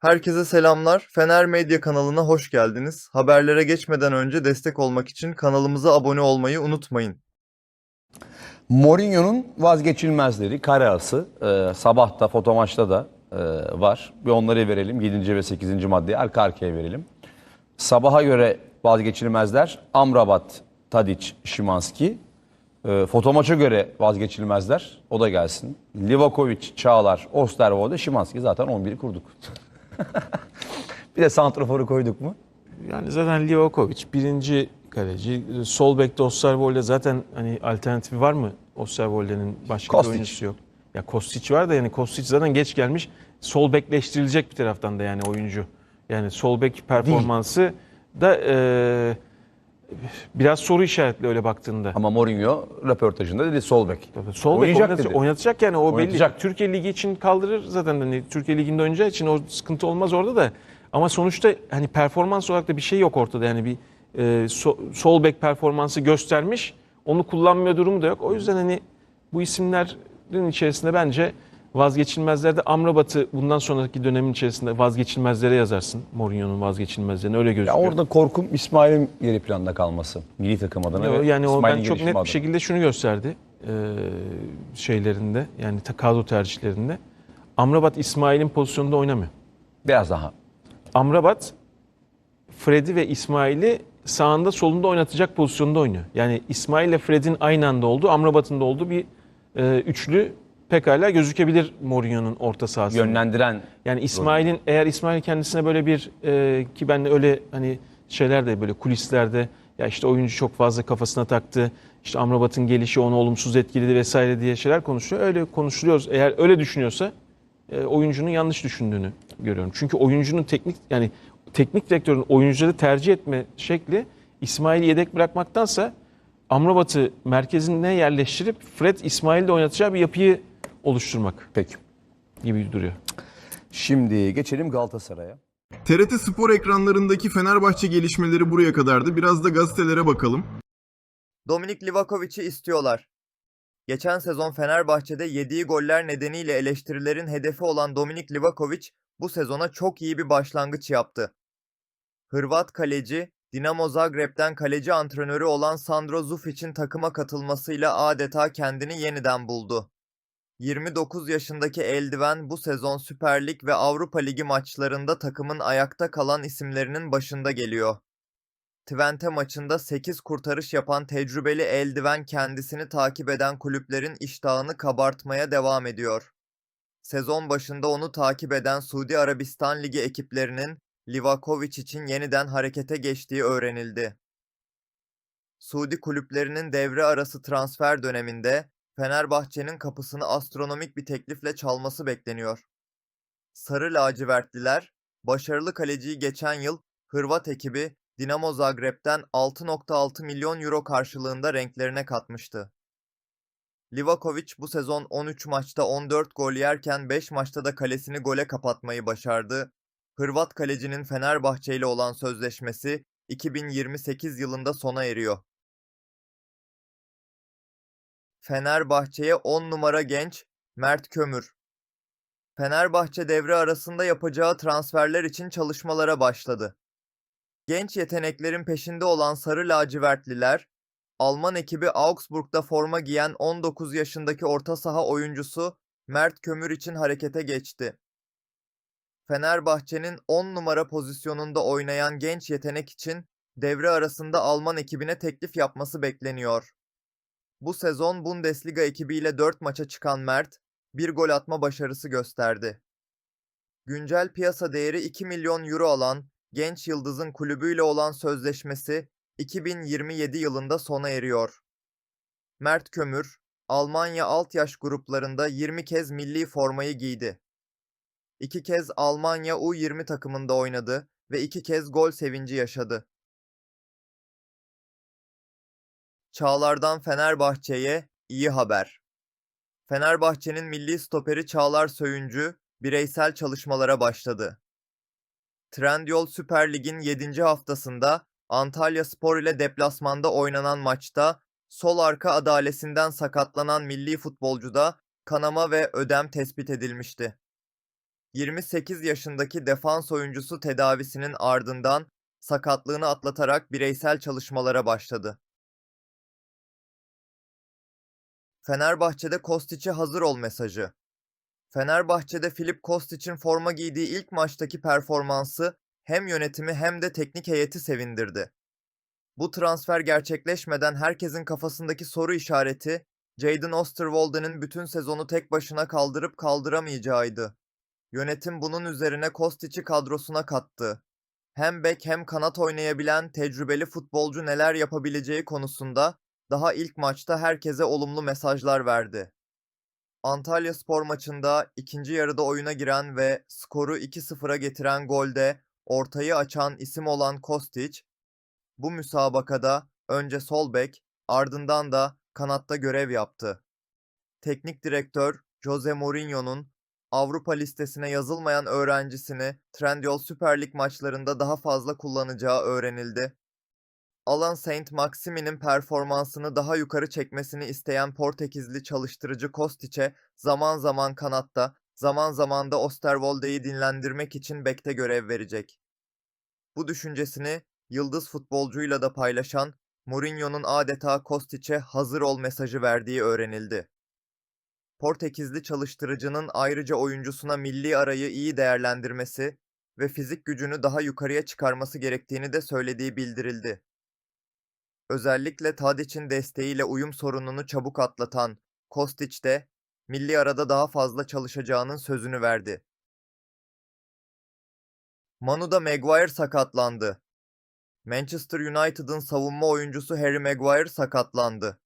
Herkese selamlar. Fener Medya kanalına hoş geldiniz. Haberlere geçmeden önce destek olmak için kanalımıza abone olmayı unutmayın. Mourinho'nun vazgeçilmezleri, kareası e, sabahta fotomaçta da e, var. Bir onları verelim. 7. ve 8. maddeyi arka arkaya verelim. Sabaha göre vazgeçilmezler Amrabat, Tadic, Şimanski. E, fotomaça göre vazgeçilmezler. O da gelsin. Livakovic, Çağlar, Osterwolde, Şimanski zaten 11'i kurduk. bir de santraforu koyduk mu? Yani zaten Livakovic birinci kaleci. Sol bekte Osterwolde zaten hani alternatifi var mı? Osterwolde'nin başka Kostic. bir oyuncusu yok. Ya Kostic var da yani Kostic zaten geç gelmiş. Sol bekleştirilecek bir taraftan da yani oyuncu. Yani sol bek performansı da e, biraz soru işaretli öyle baktığında. Ama Mourinho röportajında dedi sol bek. Sol bek Oynayacak oynatacak, dedi. oynatacak yani o Oynatacak. belli. Türkiye Ligi için kaldırır zaten hani Türkiye Ligi'nde oynayacağı için o sıkıntı olmaz orada da. Ama sonuçta hani performans olarak da bir şey yok ortada yani bir e, so- sol bek performansı göstermiş. Onu kullanmıyor durumu da yok. O yüzden hani bu isimlerin içerisinde bence vazgeçilmezlerde Amrabat'ı bundan sonraki dönemin içerisinde vazgeçilmezlere yazarsın. Mourinho'nun vazgeçilmezlerini öyle Ya gözüküyor. orada korkum İsmail'in geri planda kalması. Milli takım adına. Ve yani o ben çok net bir adına. şekilde şunu gösterdi e, şeylerinde yani kadro tercihlerinde. Amrabat İsmail'in pozisyonunda oynamıyor. Biraz daha. Amrabat Fred'i ve İsmail'i sağında solunda oynatacak pozisyonda oynuyor. Yani İsmail ile Fred'in aynı anda olduğu, Amrabat'ın da olduğu bir e, üçlü pekala gözükebilir Mourinho'nun orta sahasında. Yönlendiren Yani İsmail'in eğer İsmail kendisine böyle bir e, ki ben de öyle hani şeyler de böyle kulislerde ya işte oyuncu çok fazla kafasına taktı. işte Amrabat'ın gelişi onu olumsuz etkiledi vesaire diye şeyler konuşuyor. Öyle konuşuluyoruz. Eğer öyle düşünüyorsa e, oyuncunun yanlış düşündüğünü görüyorum. Çünkü oyuncunun teknik yani teknik direktörün oyuncuları tercih etme şekli İsmail'i yedek bırakmaktansa Amrabat'ı merkezine yerleştirip Fred İsmail'de oynatacağı bir yapıyı oluşturmak peki. gibi duruyor. Şimdi geçelim Galatasaray'a. TRT Spor ekranlarındaki Fenerbahçe gelişmeleri buraya kadardı. Biraz da gazetelere bakalım. Dominik Livakovic'i istiyorlar. Geçen sezon Fenerbahçe'de yediği goller nedeniyle eleştirilerin hedefi olan Dominik Livakovic bu sezona çok iyi bir başlangıç yaptı. Hırvat kaleci, Dinamo Zagreb'den kaleci antrenörü olan Sandro Zufic'in takıma katılmasıyla adeta kendini yeniden buldu. 29 yaşındaki eldiven bu sezon Süper Lig ve Avrupa Ligi maçlarında takımın ayakta kalan isimlerinin başında geliyor. Twente maçında 8 kurtarış yapan tecrübeli eldiven kendisini takip eden kulüplerin iştahını kabartmaya devam ediyor. Sezon başında onu takip eden Suudi Arabistan Ligi ekiplerinin Livakovic için yeniden harekete geçtiği öğrenildi. Suudi kulüplerinin devre arası transfer döneminde Fenerbahçe'nin kapısını astronomik bir teklifle çalması bekleniyor. Sarı lacivertliler, başarılı kaleciyi geçen yıl Hırvat ekibi Dinamo Zagreb'den 6.6 milyon euro karşılığında renklerine katmıştı. Livakovic bu sezon 13 maçta 14 gol yerken 5 maçta da kalesini gole kapatmayı başardı. Hırvat kalecinin Fenerbahçe ile olan sözleşmesi 2028 yılında sona eriyor. Fenerbahçe'ye 10 numara genç Mert Kömür. Fenerbahçe devre arasında yapacağı transferler için çalışmalara başladı. Genç yeteneklerin peşinde olan Sarı Lacivertliler, Alman ekibi Augsburg'da forma giyen 19 yaşındaki orta saha oyuncusu Mert Kömür için harekete geçti. Fenerbahçe'nin 10 numara pozisyonunda oynayan genç yetenek için devre arasında Alman ekibine teklif yapması bekleniyor. Bu sezon Bundesliga ekibiyle 4 maça çıkan Mert, bir gol atma başarısı gösterdi. Güncel piyasa değeri 2 milyon euro alan genç yıldızın kulübüyle olan sözleşmesi 2027 yılında sona eriyor. Mert Kömür, Almanya alt yaş gruplarında 20 kez milli formayı giydi. 2 kez Almanya U20 takımında oynadı ve 2 kez gol sevinci yaşadı. Çağlar'dan Fenerbahçe'ye iyi haber. Fenerbahçe'nin milli stoperi Çağlar Söyüncü bireysel çalışmalara başladı. Trendyol Süper Lig'in 7. haftasında Antalya Spor ile deplasmanda oynanan maçta sol arka adalesinden sakatlanan milli futbolcuda kanama ve ödem tespit edilmişti. 28 yaşındaki defans oyuncusu tedavisinin ardından sakatlığını atlatarak bireysel çalışmalara başladı. Fenerbahçe'de Kostic'e hazır ol mesajı. Fenerbahçe'de Filip Kostic'in forma giydiği ilk maçtaki performansı hem yönetimi hem de teknik heyeti sevindirdi. Bu transfer gerçekleşmeden herkesin kafasındaki soru işareti Jadon Osterwolde'nin bütün sezonu tek başına kaldırıp kaldıramayacağıydı. Yönetim bunun üzerine Kostic'i kadrosuna kattı. Hem bek hem kanat oynayabilen tecrübeli futbolcu neler yapabileceği konusunda daha ilk maçta herkese olumlu mesajlar verdi. Antalya Spor maçında ikinci yarıda oyuna giren ve skoru 2-0'a getiren golde ortayı açan isim olan Kostic, bu müsabakada önce sol bek, ardından da kanatta görev yaptı. Teknik direktör Jose Mourinho'nun Avrupa listesine yazılmayan öğrencisini Trendyol Süper Lig maçlarında daha fazla kullanacağı öğrenildi. Alan Saint Maximi'nin performansını daha yukarı çekmesini isteyen Portekizli çalıştırıcı Kostic'e zaman zaman kanatta, zaman zaman da Osterwolde'yi dinlendirmek için bekte görev verecek. Bu düşüncesini yıldız futbolcuyla da paylaşan Mourinho'nun adeta Kostic'e hazır ol mesajı verdiği öğrenildi. Portekizli çalıştırıcının ayrıca oyuncusuna milli arayı iyi değerlendirmesi ve fizik gücünü daha yukarıya çıkarması gerektiğini de söylediği bildirildi. Özellikle Tadic'in desteğiyle uyum sorununu çabuk atlatan Kostic de milli arada daha fazla çalışacağının sözünü verdi. Manu'da Maguire sakatlandı. Manchester United'ın savunma oyuncusu Harry Maguire sakatlandı.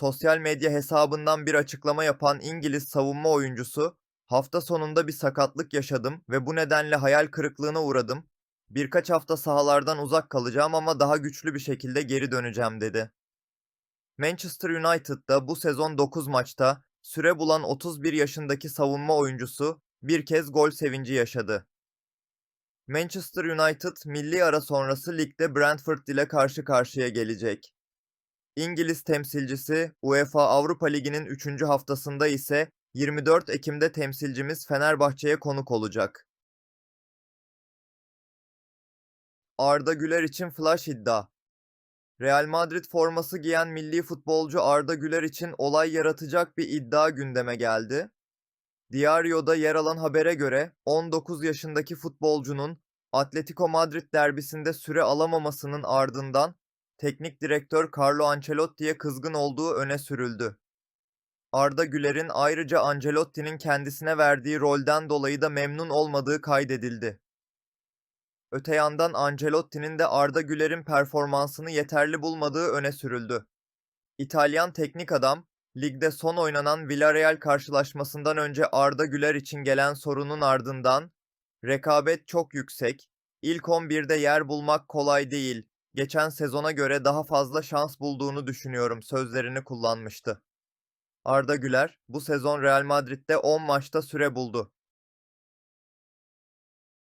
Sosyal medya hesabından bir açıklama yapan İngiliz savunma oyuncusu, hafta sonunda bir sakatlık yaşadım ve bu nedenle hayal kırıklığına uğradım. Birkaç hafta sahalardan uzak kalacağım ama daha güçlü bir şekilde geri döneceğim dedi. Manchester United'da bu sezon 9 maçta süre bulan 31 yaşındaki savunma oyuncusu bir kez gol sevinci yaşadı. Manchester United milli ara sonrası ligde Brentford ile karşı karşıya gelecek. İngiliz temsilcisi UEFA Avrupa Ligi'nin 3. haftasında ise 24 Ekim'de temsilcimiz Fenerbahçe'ye konuk olacak. Arda Güler için flash iddia. Real Madrid forması giyen milli futbolcu Arda Güler için olay yaratacak bir iddia gündeme geldi. Diario'da yer alan habere göre 19 yaşındaki futbolcunun Atletico Madrid derbisinde süre alamamasının ardından teknik direktör Carlo Ancelotti'ye kızgın olduğu öne sürüldü. Arda Güler'in ayrıca Ancelotti'nin kendisine verdiği rolden dolayı da memnun olmadığı kaydedildi. Öte yandan Ancelotti'nin de Arda Güler'in performansını yeterli bulmadığı öne sürüldü. İtalyan teknik adam, ligde son oynanan Villarreal karşılaşmasından önce Arda Güler için gelen sorunun ardından, rekabet çok yüksek, ilk 11'de yer bulmak kolay değil, geçen sezona göre daha fazla şans bulduğunu düşünüyorum sözlerini kullanmıştı. Arda Güler, bu sezon Real Madrid'de 10 maçta süre buldu.